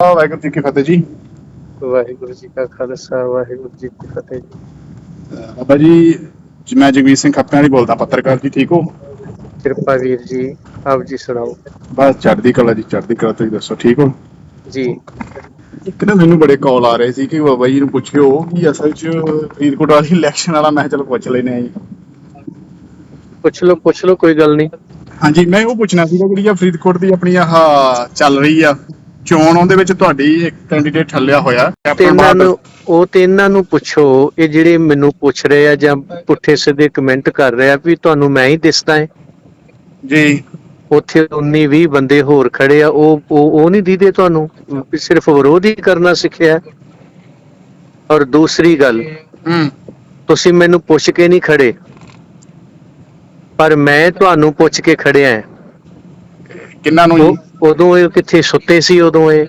ਵਾਹਿਗੁਰੂ ਜੀ ਕੀ ਫਤਿਹ ਜੀ। ਵਾਹਿਗੁਰੂ ਜੀ ਕਾ ਖਾਲਸਾ ਵਾਹਿਗੁਰੂ ਜੀ ਕੀ ਫਤਿਹ ਬਾਬਾ ਜੀ ਮੈਂ ਜਗਵੀਰ ਸਿੰਘ ਖੱਪਿਆਂ ਵਾਲੀ ਬੋਲਦਾ ਪੱਤਰਕਾਰ ਜੀ ਠੀਕ ਹੋ? ਕਿਰਪਾ ਵੀਰ ਜੀ ਆਪ ਜੀ ਸੁਣਾਓ। ਬਸ ਚੜ੍ਹਦੀ ਕਲਾ ਜੀ ਚੜ੍ਹਦੀ ਕਲਾ ਤੁਸੀਂ ਦੱਸੋ ਠੀਕ ਹੋ? ਜੀ। ਇੱਕ ਨਾ ਮੈਨੂੰ ਬੜੇ ਕਾਲ ਆ ਰਹੇ ਸੀ ਕਿ ਬਾਬਾ ਜੀ ਨੂੰ ਪੁੱਛਿਓ ਕਿ ਅਸਲ 'ਚ ਫਰੀਦਕੋਟ ਵਾਲੀ ਇਲੈਕਸ਼ਨ ਵਾਲਾ ਮੈਂ ਚਲੋ ਪੁੱਛ ਲੈਨੇ ਆ ਜੀ। ਪੁੱਛ ਲਓ ਪੁੱਛ ਲਓ ਕੋਈ ਗੱਲ ਨਹੀਂ। ਹਾਂਜੀ ਮੈਂ ਉਹ ਪੁੱਛਣਾ ਸੀਗਾ ਜਿਹੜੀ ਆ ਫਰੀਦਕੋਟ ਦੀ ਆਪਣੀ ਆਹ ਚੱਲ ਰਹੀ ਆ। ਚੋਣ ਉਹਦੇ ਵਿੱਚ ਤੁਹਾਡੀ ਇੱਕ ਕੈਂਡੀਡੇਟ ਠੱਲਿਆ ਹੋਇਆ। ਤੇ ਕੈਪਟਨ ਇਹਨਾਂ ਨੂੰ ਉਹ ਤੇ ਇਹਨਾਂ ਨੂੰ ਪੁੱਛੋ ਇਹ ਜਿਹੜੇ ਮੈਨੂੰ ਪੁੱਛ ਰਹੇ ਆ ਜਾਂ ਪੁੱਠੇ ਸਿੱਧੇ ਕਮੈਂਟ ਕਰ ਰਹੇ ਆ ਵੀ ਤੁਹਾਨੂੰ ਮੈਂ ਹੀ ਦਿਸਦਾ ਹੈ ਜੀ। ਉੱਥੇ 19 20 ਬੰਦੇ ਹੋਰ ਖੜੇ ਆ ਉਹ ਉਹ ਉਹ ਨਹੀਂ ਦੀਦੇ ਤੁਹਾਨੂੰ ਵੀ ਸਿਰਫ ਵਿਰੋਧ ਹੀ ਕਰਨਾ ਸਿੱਖਿਆ। ਹੈ। ਔਰ ਦੂਸਰੀ ਗੱਲ ਹੂੰ। ਤੁਸੀਂ ਮੈਨੂੰ ਪੁੱਛ ਕੇ ਨਹੀਂ ਖੜੇ। ਪਰ ਮੈਂ ਤੁਹਾਨੂੰ ਪੁੱਛ ਕੇ ਖੜਿਆ ਹਾਂ ਕਿੰਨਾਂ ਨੂੰ ਜੀ? ਉਹ- ਉਦੋਂ ਇਹ ਕਿੱਥੇ ਸੁੱਤੇ ਸੀ ਉਦੋਂ ਇਹ?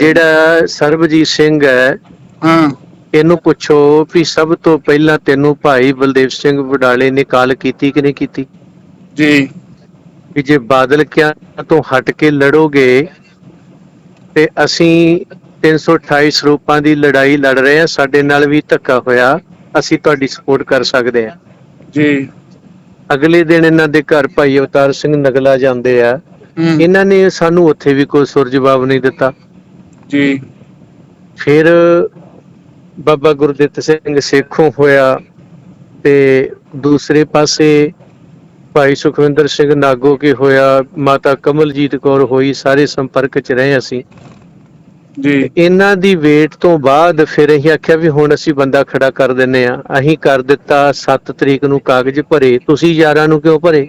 ਜਿਹੜਾ ਸਰਬਜੀਤ ਸਿੰਘ ਹੈ ਹਾਂ। ਇਹਨੂੰ ਪੁੱਛੋ ਵੀ ਸਭ ਤੋਂ ਪਹਿਲਾਂ ਤੈਨੂੰ ਭਾਈ ਬਲਦੇਵ ਸਿੰਘ ਵਡਾਲੇ ਨੇ ਕਾਲ ਕੀਤੀ ਕਿ ਨਹੀਂ ਕੀਤੀ? ਜੀ। ਵੀ ਜੇ ਬਾਦਲ ਕਿਆ ਤੋਂ ਹਟ ਕੇ ਲੜੋਗੇ ਤੇ ਅਸੀਂ 328 ਸਰੂਪਾਂ ਦੀ ਲੜਾਈ ਲੜ ਰਹੇ ਹਾਂ ਸਾਡੇ ਨਾਲ ਵੀ ਧੱਕਾ ਹੋਇਆ ਅਸੀਂ ਤੁਹਾਡੀ ਸਪੋਰਟ ਕਰ ਸਕਦੇ ਹਾਂ। ਜੀ। ਅਗਲੇ ਦਿਨ ਇਹਨਾਂ ਦੇ ਘਰ ਭਾਈ ਅਵਤਾਰ ਸਿੰਘ ਨਗਲਾ ਜਾਂਦੇ ਆ। ਹੂੰ। ਇਹਨਾਂ ਨੇ ਸਾਨੂੰ ਉੱਥੇ ਵੀ ਕੋਈ ਸੁਰ ਜਵਾਬ ਨਹੀਂ ਦਿੱਤਾ। ਜੀ। ਫਿਰ ਬਾਬਾ ਗੁਰਦਿੱਤ ਸਿੰਘ ਸੇਖੋਂ ਹੋਇਆ ਤੇ ਦੂਸਰੇ ਪਾਸੇ ਭਾਈ ਸੁਖਵਿੰਦਰ ਸਿੰਘ ਨਾਗੋ ਕੀ ਹੋਇਆ ਮਾਤਾ ਕਮਲਜੀਤ ਕੌਰ ਹੋਈ ਸਾਰੇ ਸੰਪਰਕ 'ਚ ਰਹੇ ਅਸੀਂ। ਜੀ। ਇਹਨਾਂ ਦੀ ਵੇਟ ਤੋਂ ਬਾਅਦ ਫਿਰ ਅਸੀਂ ਆਖਿਆ ਵੀ ਹੁਣ ਅਸੀਂ ਬੰਦਾ ਖੜਾ ਕਰ ਦਿੰਨੇ ਆ। ਅਸੀਂ ਕਰ ਦਿੱਤਾ 7 ਤਰੀਕ ਨੂੰ ਕਾਗਜ਼ ਭਰੇ। ਤੁਸੀਂ ਯਾਰਾਂ ਨੂੰ ਕਿਉਂ ਭਰੇ?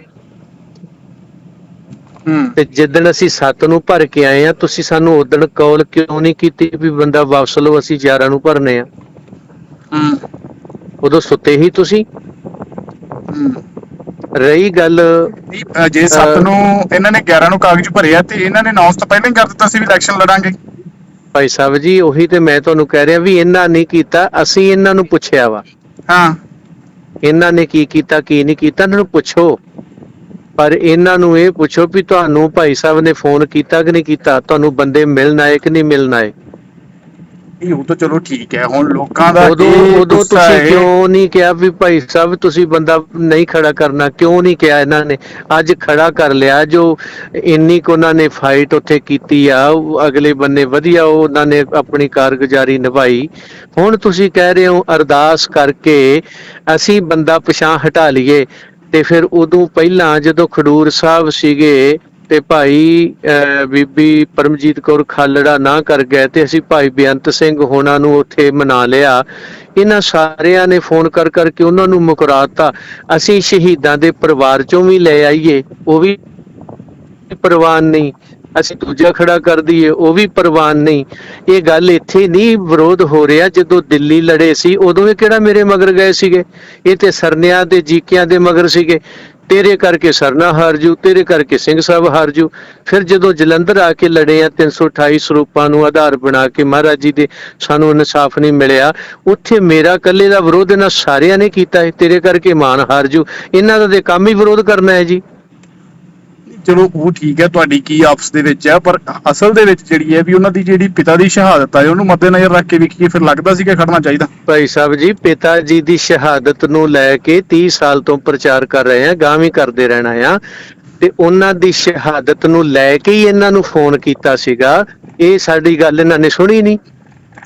ਹੂੰ। ਤੇ ਜਿੱਦਣ ਅਸੀਂ 7 ਨੂੰ ਭਰ ਕੇ ਆਏ ਆ ਤੁਸੀਂ ਸਾਨੂੰ ਉਦਣ ਕਾਲ ਕਿਉਂ ਨਹੀਂ ਕੀਤੀ ਵੀ ਬੰਦਾ ਵਾਪਸ ਲਓ ਅਸੀਂ ਯਾਰਾਂ ਨੂੰ ਭਰਨੇ ਆ? ਹੂੰ। ਉਦੋਂ ਸੁੱਤੇ ਹੀ ਤੁਸੀਂ? ਹੂੰ। ਰਹੀ ਗੱਲ ਜੇ 7 ਨੂੰ ਇਹਨਾਂ ਨੇ 11 ਨੂੰ ਕਾਗਜ਼ ਭਰੇ ਆ ਤੇ ਇਹਨਾਂ ਨੇ ਅਨਾਉਂਸ ਤਾਂ ਪਹਿਲਾਂ ਹੀ ਕਰ ਦਿੱਤਾ ਸੀ ਵੀ ਇਲੈਕਸ਼ਨ ਲੜਾਂਗੇ। ਭਾਈ ਸਾਹਿਬ ਜੀ ਉਹੀ ਤੇ ਮੈਂ ਤੁਹਾਨੂੰ ਕਹਿ ਰਿਹਾ ਵੀ ਇਹਨਾਂ ਨਹੀਂ ਕੀਤਾ ਅਸੀਂ ਇਹਨਾਂ ਨੂੰ ਪੁੱਛਿਆ ਵਾ। ਹਾਂ। ਇਹਨਾਂ ਨੇ ਕੀ ਕੀਤਾ ਕੀ ਨਹੀਂ ਕੀਤਾ ਇਹਨਾਂ ਨੂੰ ਪੁੱਛੋ। ਪਰ ਇਹਨਾਂ ਨੂੰ ਇਹ ਪੁੱਛੋ ਵੀ ਤੁਹਾਨੂੰ ਭਾਈ ਸਾਹਿਬ ਨੇ ਫੋਨ ਕੀਤਾ ਕਿ ਨਹੀਂ ਕੀਤਾ ਤੁਹਾਨੂੰ ਬੰਦੇ ਮਿਲਣ ਆਏ ਕਿ ਨਹੀਂ ਮਿਲਣ ਆਏ? ਇਹ ਉਹ ਤਾਂ ਚਲੋ ਠੀਕ ਹੈ ਹੁਣ ਲੋਕਾਂ ਦਾ ਉਦੋਂ ਉਦੋਂ ਤੁਸੀਂ। ਕਿਉਂ ਨਹੀਂ ਕਿਹਾ ਵੀ ਭਾਈ ਸਾਹਿਬ ਤੁਸੀਂ ਬੰਦਾ ਨਹੀਂ ਖੜਾ ਕਰਨਾ? ਕਿਉਂ ਨਹੀਂ ਕਿਹਾ ਇਹਨਾਂ ਨੇ? ਅੱਜ ਖੜਾ ਕਰ ਲਿਆ ਜੋ ਇੰਨੀ ਕੁ ਉਹਨਾਂ ਨੇ ਫਾਈਟ ਉੱਥੇ ਕੀਤੀ ਆ ਅਗਲੇ ਬੰਨੇ ਵਧੀਆ ਉਹ ਉਹਨਾਂ ਨੇ ਆਪਣੀ ਕਾਰਗੁਜ਼ਾਰੀ ਨਿਭਾਈ। ਹੁਣ ਤੁਸੀਂ ਕਹਿ ਰਹੇ ਹੋ ਅਰਦਾਸ ਕਰਕੇ ਅਸੀਂ ਬੰਦਾ ਪਛਾਣ ਹਟਾ ਲਈਏ ਤੇ ਫਿਰ ਉਦੋਂ ਪਹਿਲਾਂ ਜਦੋਂ ਖਡੂਰ ਸਾਹਿਬ ਸੀਗੇ ਤੇ ਭਾਈ ਬੀਬੀ ਪਰਮਜੀਤ ਕੌਰ ਖਾਲੜਾ ਨਾ ਕਰ ਗਏ ਤੇ ਅਸੀਂ ਭਾਈ ਬੇਅੰਤ ਸਿੰਘ ਹੋਣਾ ਨੂੰ ਉੱਥੇ ਮਨਾ ਲਿਆ। ਇਹਨਾਂ ਸਾਰਿਆਂ ਨੇ ਫੋਨ ਕਰ ਕਰਕੇ ਉਹਨਾਂ ਨੂੰ ਮੁਕਰਾਤਾ। ਅਸੀਂ ਸ਼ਹੀਦਾਂ ਦੇ ਪਰਿਵਾਰ ਚੋਂ ਵੀ ਲੈ ਆਈਏ, ਉਹ ਵੀ ਪ੍ਰਵਾਨ ਨਹੀਂ। ਅਸੀਂ ਦੂਜਾ ਖੜਾ ਕਰ ਦਈਏ, ਉਹ ਵੀ ਪ੍ਰਵਾਨ ਨਹੀਂ। ਇਹ ਗੱਲ ਇੱਥੇ ਨਹੀਂ ਵਿਰੋਧ ਹੋ ਰਿਹਾ, ਜਦੋਂ ਦਿੱਲੀ ਲੜੇ ਸੀ, ਉਦੋਂ ਇਹ ਕਿਹੜਾ ਮੇਰੇ ਮਗਰ ਗਏ ਸੀਗੇ? ਇਹ ਤੇ ਸਰਨਿਆਂ ਦੇ ਜੀਕਿਆਂ ਦੇ ਮਗਰ ਸੀਗੇ। ਤੇਰੇ ਕਰਕੇ ਸਰਨਾ ਹਾਰ ਜੂ, ਤੇਰੇ ਕਰਕੇ ਸਿੰਘ ਸਾਹਿਬ ਹਾਰ ਜੂ। ਫਿਰ ਜਦੋਂ ਜਲੰਧਰ ਆ ਕੇ ਲੜੇ ਆ 328 ਸਰੂਪਾਂ ਨੂੰ ਆਧਾਰ ਬਣਾ ਕੇ ਮਹਾਰਾਜ ਜੀ ਦੇ ਸਾਨੂੰ ਇਨਸਾਫ ਨਹੀਂ ਮਿਲਿਆ। ਉੱਥੇ ਮੇਰਾ ਇਕੱਲੇ ਦਾ ਵਿਰੋਧ ਇਹਨਾਂ ਸਾਰਿਆਂ ਨੇ ਕੀਤਾ ਹੈ ਤੇਰੇ ਕਰਕੇ ਮਾਨ ਹਾਰ ਜੂ। ਇਹਨਾਂ ਦਾ ਤੇ ਕੰਮ ਹੀ ਵਿਰੋਧ ਕਰਨਾ ਹੈ ਜੀ। ਚਲੋ ਉਹ ਠੀਕ ਹੈ ਤੁਹਾਡੀ ਕੀ ਆਪਸ ਦੇ ਵਿੱਚ ਹੈ ਪਰ ਅਸਲ ਦੇ ਵਿੱਚ ਜਿਹੜੀ ਹੈ ਵੀ ਉਹਨਾਂ ਦੀ ਜਿਹੜੀ ਪਿਤਾ ਦੀ ਸ਼ਹਾਦਤ ਹੈ ਉਹਨੂੰ ਮੱਦੇਨਜ਼ਰ ਰੱਖ ਕੇ ਵੇਖੀਏ ਫਿਰ ਲੱਗਦਾ ਸੀ ਕਿ ਖੜਨਾ ਚਾਹੀਦਾ। ਭਾਈ ਸਾਹਿਬ ਜੀ ਪਿਤਾ ਜੀ ਦੀ ਸ਼ਹਾਦਤ ਨੂੰ ਲੈ ਕੇ 30 ਸਾਲ ਤੋਂ ਪ੍ਰਚਾਰ ਕਰ ਰਹੇ ਆ ਗਾਂ ਵੀ ਕਰਦੇ ਰਹਿਣਾ ਆ। ਤੇ ਉਹਨਾਂ ਦੀ ਸ਼ਹਾਦਤ ਨੂੰ ਲੈ ਕੇ ਹੀ ਇਹਨਾਂ ਨੂੰ ਫੋਨ ਕੀਤਾ ਸੀਗਾ। ਇਹ ਸਾਡੀ ਗੱਲ ਇਹਨਾਂ ਨੇ ਸੁਣੀ ਨਹੀਂ।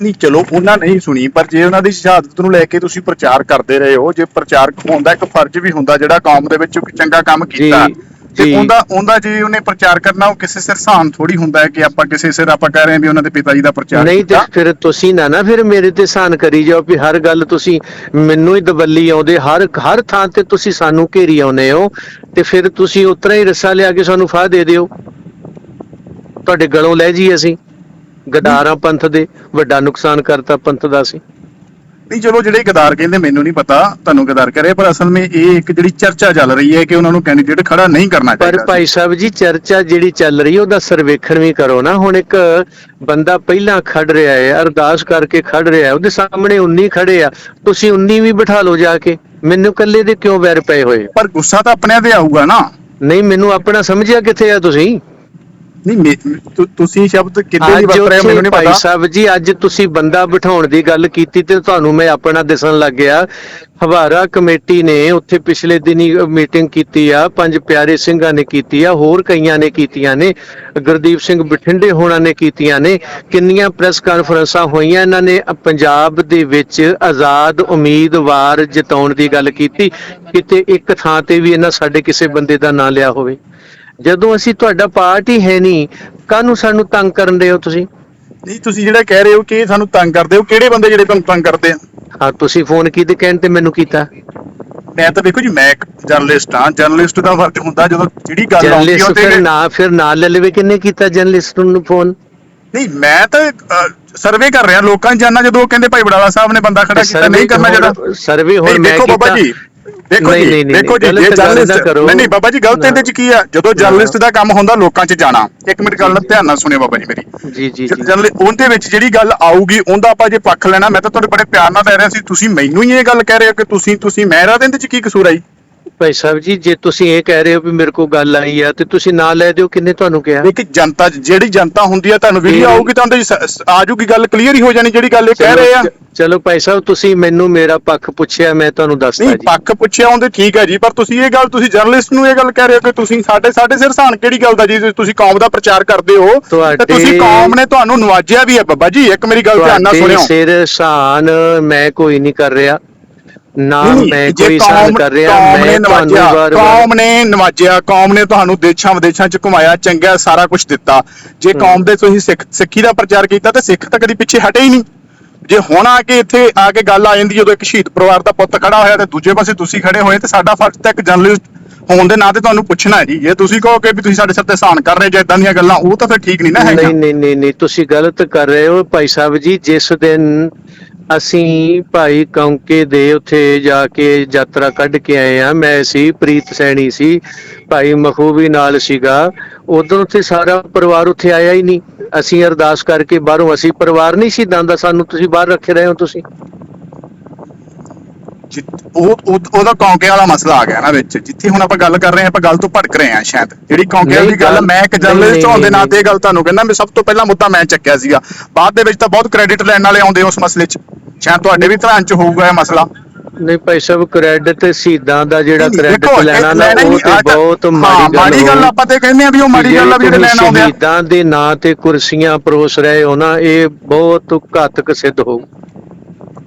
ਨਹੀਂ ਚਲੋ ਉਹਨਾਂ ਨਹੀਂ ਸੁਣੀ ਪਰ ਜੇ ਉਹਨਾਂ ਦੀ ਸ਼ਹਾਦਤ ਨੂੰ ਲੈ ਕੇ ਤੁਸੀਂ ਪ੍ਰਚਾਰ ਕਰਦੇ ਰਹੇ ਹੋ ਜੇ ਪ੍ਰਚਾਰਕ ਹੋਣ ਦਾ ਇੱਕ ਫਰਜ਼ ਵੀ ਹੁੰਦਾ ਜਿਹੜਾ ਕੌਮ ਦੇ ਵਿੱਚ ਕੋਈ ਚੰਗਾ ਕੰਮ ਕੀਤਾ। ਤੇ। ਉਹਦਾ ਉਹਦਾ ਜੇ ਉਹਨੇ ਪ੍ਰਚਾਰ ਕਰਨਾ ਉਹ ਕਿਸੇ ਸਿਰ ਸਾਨ ਥੋੜੀ ਹੁੰਦਾ ਹੈ ਕਿ ਆਪਾਂ ਕਿਸੇ ਸਿਰ ਆਪਾਂ ਕਹਿ ਰਹੇ ਹਾਂ ਵੀ ਉਹਨਾਂ ਦੇ ਪਿਤਾ ਜੀ ਦਾ ਪ੍ਰਚਾਰ ਨਹੀਂ ਤੇ ਫਿਰ ਤੁਸੀਂ ਨਾ ਨਾ ਫਿਰ ਮੇਰੇ ਤੇ ਸਾਨ ਕਰੀ ਜਾਓ ਵੀ ਹਰ ਗੱਲ ਤੁਸੀਂ ਮੈਨੂੰ ਹੀ ਦਬੱਲੀ ਆਉਂਦੇ ਹਰ ਹਰ ਥਾਂ ਤੇ ਤੁਸੀਂ ਸਾਨੂੰ ਘੇਰੀ ਆਉਨੇ ਹੋ ਤੇ ਫਿਰ ਤੁਸੀਂ ਉਤਰਾ ਹੀ ਰੱਸਾ ਲਿਆ ਕੇ ਸਾਨੂੰ ਫਾਹ ਦੇ ਦਿਓ। ਤੁਹਾਡੇ ਗਲੋਂ ਲੈ ਜੀ ਅਸੀਂ। ਗਦਾਰਾਂ ਪੰਥ ਦੇ ਵੱਡਾ ਨੁਕਸਾਨ ਕਰਤਾ ਪੰਥ ਦਾ ਸੀ ਨਹੀਂ ਚਲੋ ਜਿਹੜੇ ਗਦਾਰ ਕਹਿੰਦੇ ਮੈਨੂੰ ਨਹੀਂ ਪਤਾ ਤੁਹਾਨੂੰ ਗਦਾਰ ਕਰੇ ਪਰ ਅਸਲ ਵਿੱਚ ਇਹ ਇੱਕ ਜਿਹੜੀ ਚਰਚਾ ਚੱਲ ਰਹੀ ਹੈ ਕਿ ਉਹਨਾਂ ਨੂੰ ਕੈਂਡੀਡੇਟ ਖੜਾ ਨਹੀਂ ਕਰਨਾ ਪਰ ਚਾਹੀਦਾ ਭਾਈ ਸਾਹਿਬ ਜੀ ਚਰਚਾ ਜਿਹੜੀ ਚੱਲ ਰਹੀ ਹੈ ਉਹਦਾ ਸਰਵੇਖਣ ਵੀ ਕਰੋ ਨਾ। ਹੁਣ ਇੱਕ ਬੰਦਾ ਪਹਿਲਾਂ ਖੜ ਰਿਹਾ ਹੈ ਅਰਦਾਸ ਕਰਕੇ ਖੜ ਰਿਹਾ ਹੈ ਉਹਦੇ ਸਾਹਮਣੇ 19 ਖੜੇ ਆ। ਤੁਸੀਂ 19 ਵੀ ਬਿਠਾ ਲਓ ਜਾ ਕੇ। ਮੈਨੂੰ ਇਕੱਲੇ ਦੇ ਕਿਉਂ ਵੈਰ ਪਏ ਹੋਏ? ਪਰ ਗੁੱਸਾ ਤਾਂ ਆਪਣਿਆਂ ਤੇ ਆਊਗਾ ਨਾ। ਨਹੀਂ ਮੈਨੂੰ ਆਪਣਾ ਸਮਝਿਆ ਕਿੱਥੇ ਆ ਤੁਸੀਂ? ਨਹੀਂ ਮੇ- ਤੁ- ਤੁਸੀਂ ਸ਼ਬਦ ਕਿੱਦਾਂ ਦੀ ਅੱਜ ਵਰਤ ਰਹੇ ਹੋ, ਮੈਨੂੰ ਉੱਥੇ ਨਹੀਂ ਭਾਈ ਪਤਾ ਸਾਹਿਬ ਜੀ ਅੱਜ ਤੁਸੀਂ ਬੰਦਾ ਬਿਠਾਉਣ ਦੀ ਗੱਲ ਕੀਤੀ ਤੇ ਤੁਹਾਨੂੰ ਮੈਂ ਆਪਣਾ ਦਿਸਣ ਲੱਗ ਗਿਆ। ਹਵਾਰਾ ਕਮੇਟੀ ਨੇ ਉੱਥੇ ਪਿਛਲੇ ਦਿਨੀ ਮੀਟਿੰਗ ਕੀਤੀ ਆ ਪੰਜ ਪਿਆਰੇ ਸਿੰਘਾਂ ਨੇ ਕੀਤੀ ਆ ਹੋਰ ਕਈਆਂ ਨੇ ਕੀਤੀਆਂ ਨੇ ਗੁਰਦੀਪ ਸਿੰਘ ਬਠਿੰਡੇ ਹੋਣਾ ਨੇ ਕੀਤੀਆਂ ਨੇ ਕਿੰਨੀਆਂ ਪ੍ਰੈਸ ਕਾਨਫਰੰਸਾਂ ਹੋਈਆਂ ਇਹਨਾਂ ਨੇ ਪੰਜਾਬ ਦੇ ਵਿੱਚ ਆਜ਼ਾਦ ਉਮੀਦਵਾਰ ਜਿਤਾਉਣ ਦੀ ਗੱਲ ਕੀਤੀ ਕਿਤੇ ਇੱਕ ਥਾਂ ਤੇ ਵੀ ਇਹਨਾਂ ਸਾਡੇ ਕਿਸੇ ਬੰਦੇ ਦਾ ਨਾਂ ਲਿਆ ਹੋਵੇ। ਜਦੋਂ ਅਸੀਂ ਤੁਹਾਡਾ ਪਾਰਟ ਹੀ ਹੈ ਨਹੀਂ ਕਾਹਨੂੰ ਸਾਨੂੰ ਤੰਗ ਕਰਨ ਦੇ ਹੋ ਤੁਸੀਂ? ਨਹੀਂ ਤੁਸੀਂ ਜਿਹੜਾ ਕਹਿ ਰਹੇ ਹੋ ਕਿ ਸਾਨੂੰ ਤੰਗ ਕਰਦੇ ਹੋ ਕਿਹੜੇ ਬੰਦੇ ਜਿਹੜੇ ਤੁਹਾਨੂੰ ਤੰਗ ਕਰਦੇ ਆ? ਹਾਂ ਤੁਸੀਂ ਫੋਨ ਕਿਹਦੇ ਕਹਿਣ ਤੇ ਮੈਨੂੰ ਕੀਤਾ। ਮੈਂ ਤਾਂ ਦੇਖੋ ਜੀ ਮੈਂ ਇੱਕ ਜਰਨਲਿਸਟ ਹਾਂ। ਜਰਨਲਿਸਟ ਦਾ ਫਰਜ਼ ਹੁੰਦਾ ਜਦੋਂ ਜਿਹੜੀ ਗੱਲ ਆਉਂਦੀ ਜਰਨਲਿਸਟ ਫਿਰ ਨਾ ਫਿਰ ਨਾਲ ਲੈ ਲਵੇ ਕਿੰਨੇ ਕੀਤਾ ਜਰਨਲਿਸਟ ਨੂੰ ਫੋਨ? ਨਹੀਂ ਮੈਂ ਤਾਂ ਸਰਵੇ ਕਰ ਰਿਹਾ। ਲੋਕਾਂ ਨੂੰ ਜਾਨਣਾ ਜਦੋਂ ਉਹ ਕਹਿੰਦੇ ਭਾਈ ਬੜਾਲਾ ਸਾਹਿਬ ਨੇ ਬੰਦਾ ਖੜਾ ਕੀਤਾ ਨਹੀਂ ਕਰਨਾ ਜਿਹੜਾ ਸਰਵੇ ਹੁਣ ਮੈਂ ਦੇਖੋ ਬਾਬਾ ਕੀਤਾ। ਜੀ। ਦੇਖੋ ਜੀ ਦੇਖੋ ਜੀ ਜੇ ਜਰਨਲਿਸਟ ਕਰੋ। ਨਹੀਂ ਨਹੀਂ ਬਾਬਾ ਜੀ ਗਲਤ ਇਹਦੇ ਚ ਕੀ ਆ ਜਦੋਂ ਜਰਨਲਿਸਟ ਦਾ ਕੰਮ ਹੁੰਦਾ ਲੋਕਾਂ ਚ ਜਾਣਾ। ਇੱਕ ਮਿੰਟ ਗੱਲ ਧਿਆਨ ਨਾਲ ਸੁਣਿਓ ਬਾਬਾ ਜੀ ਮੇਰੀ। ਜੀ ਜੀ ਜਰਨਲ ਉਹਦੇ ਵਿੱਚ ਜਿਹੜੀ ਗੱਲ ਆਊਗੀ ਉਹਦਾ ਆਪਾਂ ਜੇ ਪੱਖ ਲੈਣਾ ਮੈਂ ਤਾਂ ਤੁਹਾਡੇ ਬੜੇ ਪਿਆਰ ਨਾਲ ਕਹਿ ਰਿਹਾ ਸੀ ਤੁਸੀਂ ਮੈਨੂੰ ਹੀ ਇਹ ਗੱਲ ਕਹਿ ਰਹੇ ਹੋ ਕਿ ਤੁਸੀਂ ਤੁਸੀਂ ਮੇਰਾ ਦੇ ਚ ਕੀ ਕਸੂਰ ਆਈ ਭਾਈ ਸਾਹਿਬ ਜੀ ਜੇ ਤੁਸੀਂ ਇਹ ਕਹਿ ਰਹੇ ਹੋ ਵੀ ਮੇਰੇ ਕੋਲ ਗੱਲ ਆਈ ਆ ਤੇ ਤੁਸੀਂ ਨਾਂ ਲੈ ਦਿਓ ਕਿੰਨੇ ਤੁਹਾਨੂੰ ਕਿਹਾ? ਵੀ ਕਿ ਜਨਤਾ ਜਿਹੜੀ ਜਨਤਾ ਹੁੰਦੀ ਆ ਤੁਹਾਨੂੰ ਵੀਡੀਓ ਆਊਗੀ ਤਾਂ ਉਹਦੇ 'ਚ ਸ- ਗੱਲ ਕਲੀਅਰ ਹੀ ਹੋ ਜਾਣੀ ਜਿਹੜੀ ਗੱਲ ਇਹ ਕਹਿ ਰਹੇ ਆ। ਚਲੋ- ਭਾਈ ਸਾਹਿਬ ਤੁਸੀਂ ਮੈਨੂੰ ਮੇਰਾ ਪੱਖ ਪੁੱਛਿਆ ਮੈਂ ਤੁਹਾਨੂੰ ਦੱਸਤਾ ਨਹੀਂ ਜੀ। ਪੱਖ ਪੁੱਛਿਆ ਹੁੰਦੇ ਠੀਕ ਹੈ ਜੀ ਪਰ ਤੁਸੀਂ ਇਹ ਗੱਲ ਤੁਸੀਂ ਜਰਨਲਿਸਟ ਨੂੰ ਇਹ ਗੱਲ ਕਹਿ ਰਹੇ ਹੋ ਕਿ ਤੁਸੀਂ ਸਾਡੇ ਸਾਡੇ ਸਿਰ ਸਾਨ ਕਿਹੜੀ ਗੱਲ ਦਾ ਜੀ ਜੇ ਤੁਸੀਂ ਕੌਮ ਦਾ ਪ੍ਰਚਾਰ ਕਰਦੇ ਹੋ ਤੇ ਤੁਹਾਡੇ- ਤੁਸੀਂ ਕੌਮ ਨੇ ਤੁਹਾਨੂੰ ਨਵਾਜਿਆ ਵੀ ਹੈ ਬੱਬਾ ਜੀ ਇੱਕ ਮੇਰੀ ਗੱਲ ਧਿਆਨ ਨਾਲ ਤੁਹਾਡੇ ਸੁਣਿਓ। ਸਿਰ ਸਾਨ ਮੈਂ ਕੋਈ ਨਹੀਂ ਕਰ ਰਿਹਾ। ਨਾ ਮੈਂ ਕੋਈ ਕੌਮ- ਕਰ ਰਿਹਾ ਮੈਂ ਤੁਹਾਨੂੰ ਵਾਰ ਕੌਮ ਨੇ ਨਵਾਜਿਆ ਕੌਮ ਨੇ ਤੁਹਾਨੂੰ ਦੇਸ਼ਾਂ ਵਿਦੇਸ਼ਾਂ ਚ ਘੁਮਾਇਆ ਚੰਗਾ ਸਾਰਾ ਕੁਝ ਦਿੱਤਾ। ਜੇ। ਕੌਮ ਦੇ ਤੁਸੀਂ ਸਿੱਖ ਸਿੱਖੀ ਦਾ ਪ੍ਰਚਾਰ ਕੀਤਾ ਤੇ ਸਿੱਖ ਤਾਂ ਕਦੀ ਪਿੱਛੇ ਹਟੇ ਹੀ ਨਹੀਂ। ਜੇ ਹੁਣ ਆ ਕੇ ਇੱਥੇ ਆ ਕੇ ਗੱਲ ਆ ਜਾਂਦੀ ਜਦੋਂ ਇੱਕ ਸ਼ਹੀਦ ਪਰਿਵਾਰ ਦਾ ਪੁੱਤ ਖੜਾ ਹੋਇਆ ਤੇ ਦੂਜੇ ਪਾਸੇ ਤੁਸੀਂ ਖੜੇ ਹੋਏ ਤੇ ਸਾਡਾ ਫਰਜ਼ ਤਾਂ ਇੱਕ ਜਰਨਲਿਸਟ ਹੋਣ ਦੇ ਨਾਂ ਤੇ ਤੁਹਾਨੂੰ ਪੁੱਛਣਾ ਹੈ ਜੀ। ਜੇ ਤੁਸੀਂ ਕਹੋ ਕਿ ਵੀ ਤੁਸੀਂ ਸਾਡੇ ਸਿਰ ਤੇ ਸਾਨ ਕਰ ਰਹੇ ਜੇ ਇਦਾਂ ਦੀਆਂ ਗੱਲਾਂ ਉਹ ਤਾਂ ਫਿਰ ਠੀਕ ਨਹੀਂ ਨਾ ਹੈਗਾ ਨਹੀਂ ਨਹੀਂ ਨਹੀਂ ਤੁਸੀਂ ਗਲਤ ਕਰ ਰਹੇ ਹੋ ਭਾਈ ਸਾਹਿਬ ਜੀ। ਜਿਸ ਦਿਨ ਅਸੀਂ ਭਾਈ ਕੌਂਕੇ ਦੇ ਉੱਥੇ ਜਾ ਕੇ ਯਾਤਰਾ ਕੱਢ ਕੇ ਆਏ ਆ ਮੈਂ ਸੀ, ਪ੍ਰੀਤ ਸੈਣੀ ਸੀ, ਭਾਈ ਮਖੂਬੀ ਨਾਲ ਸੀਗਾ। ਉਦੋਂ ਉੱਥੇ ਸਾਰਾ ਪਰਿਵਾਰ ਉੱਥੇ ਆਇਆ ਹੀ ਨਹੀਂ। ਅਸੀਂ ਅਰਦਾਸ ਕਰਕੇ ਬਾਹਰੋਂ, ਅਸੀਂ ਪਰਿਵਾਰ ਨਹੀਂ ਸੀ ਦੰਦਾ ਸਾਨੂੰ ਤੁਸੀਂ ਬਾਹਰ ਰੱਖੇ ਰਹੇ ਹੋ ਤੁਸੀਂ। ਉਹ ਉਹ- ਉਹਦਾ ਕੌਂਕੇ ਵਾਲਾ ਮਸਲਾ ਆ ਗਿਆ ਨਾ ਵਿੱਚ। ਜਿੱਥੇ ਹੁਣ ਆਪਾਂ ਗੱਲ ਕਰ ਰਹੇ ਹਾਂ ਆਪਾਂ ਗੱਲ ਤੋਂ ਭਟਕ ਰਹੇ ਹਾਂ ਸ਼ਾਇਦ। ਜਿਹੜੀ ਕੌਂਕੇ ਵਾਲੀ ਨਹੀਂ, ਗੱਲ ਗੱਲ- ਮੈਂ ਇੱਕ ਨਹੀਂ, ਜਰਨਲਿਸਟ ਨਹੀਂ, ਹੋਣ ਦੇ ਨਹੀਂ, ਨਾਤੇ ਇਹ ਗੱਲ ਤੁਹਾਨੂੰ ਕਹਿੰਦਾ ਮੈਂ ਸਭ ਤੋਂ ਪਹਿਲਾਂ ਮੁੱਦਾ ਮੈਂ ਚੱਕਿਆ ਸੀਗਾ। ਬਾਅਦ ਦੇ ਵਿੱਚ ਤਾਂ ਬਹੁਤ ਕ੍ਰੈਡਿਟ ਲੈਣ ਵਾਲੇ ਆਉਂਦੇ ਉਸ ਮਸਲੇ 'ਚ। ਸ਼ਾਇਦ ਤੁਹਾਡੇ ਵੀ ਧਿਆਨ 'ਚ ਹੋਊਗਾ ਇਹ ਮਸਲਾ। ਨਹੀਂ ਭਾਈ ਸਾਹਿਬ ਕ੍ਰੈਡਿਟ ਸ਼ਹੀਦਾਂ ਦਾ ਜਿਹੜਾ ਨਹੀਂ, ਕ੍ਰੈਡਿਟ ਦੇਖੋ, ਲੈਣਾ ਨਾ ਲੈਣਾ ਹੀ ਉਹ ਨਹੀਂ, ਤੇ ਆ ਤਾਂ- ਬਹੁਤ ਹਾਂ, ਮਾੜੀ ਗੱਲ ਮਾੜੀ ਗੱਲ ਹੋਈ। ਆਪਾਂ ਤੇ ਕਹਿੰਦੇ ਆ ਵੀ ਉਹ ਮਾੜੀ ਗੱਲ ਆ ਵੀ ਜਿਹੜੇ ਤੁਸੀਂ ਲੈਣ ਆਉਂਦੇ ਆ। ਸ਼ਹੀਦਾਂ ਦੇ ਨਾਂ ਤੇ ਕੁਰਸੀਆਂ ਪਰੋਸ ਰਹੇ ਹੋ ਨਾ ਇਹ ਬਹੁਤ ਘਾਤਕ ਸਿੱਧ ਹੋਊ।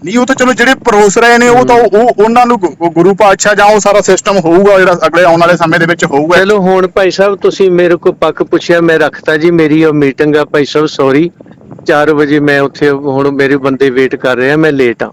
ਨਹੀਂ ਉਹ ਤਾਂ ਚਲੋ ਜਿਹੜੇ ਪਰੋਸ ਰਹੇ ਨੇ ਉਹ ਤਾਂ ਉਹ ਉਹਨਾਂ ਨੂੰ ਗੁ- ਗੁਰੂ ਪਾਤਸ਼ਾਹ ਜਾਂ ਉਹ ਸਾਰਾ ਸਿਸਟਮ ਹੋਊਗਾ ਜਿਹੜਾ ਅਗਲੇ ਆਉਣ ਵਾਲੇ ਸਮੇਂ ਦੇ ਵਿੱਚ ਹੋਊਗਾ। ਚਲੋ ਹੁਣ ਭਾਈ ਸਾਹਿਬ ਤੁਸੀਂ ਮੇਰੇ ਕੋ ਪੱਕ ਪੁੱਛਿਆ ਮੈਂ ਰੱਖਤਾ ਜੀ ਮੇਰੀ ਉਹ ਮੀਟਿੰਗ ਆ ਭਾਈ ਸਾਹਿਬ ਸੌਰੀ 4 ਵਜੇ ਮੈਂ ਉੱਥੇ ਹੁਣ ਮੇਰੇ ਬੰਦੇ ਵੇਟ ਕਰ ਰਹੇ ਆ ਮੈਂ ਲੇਟ ਆ।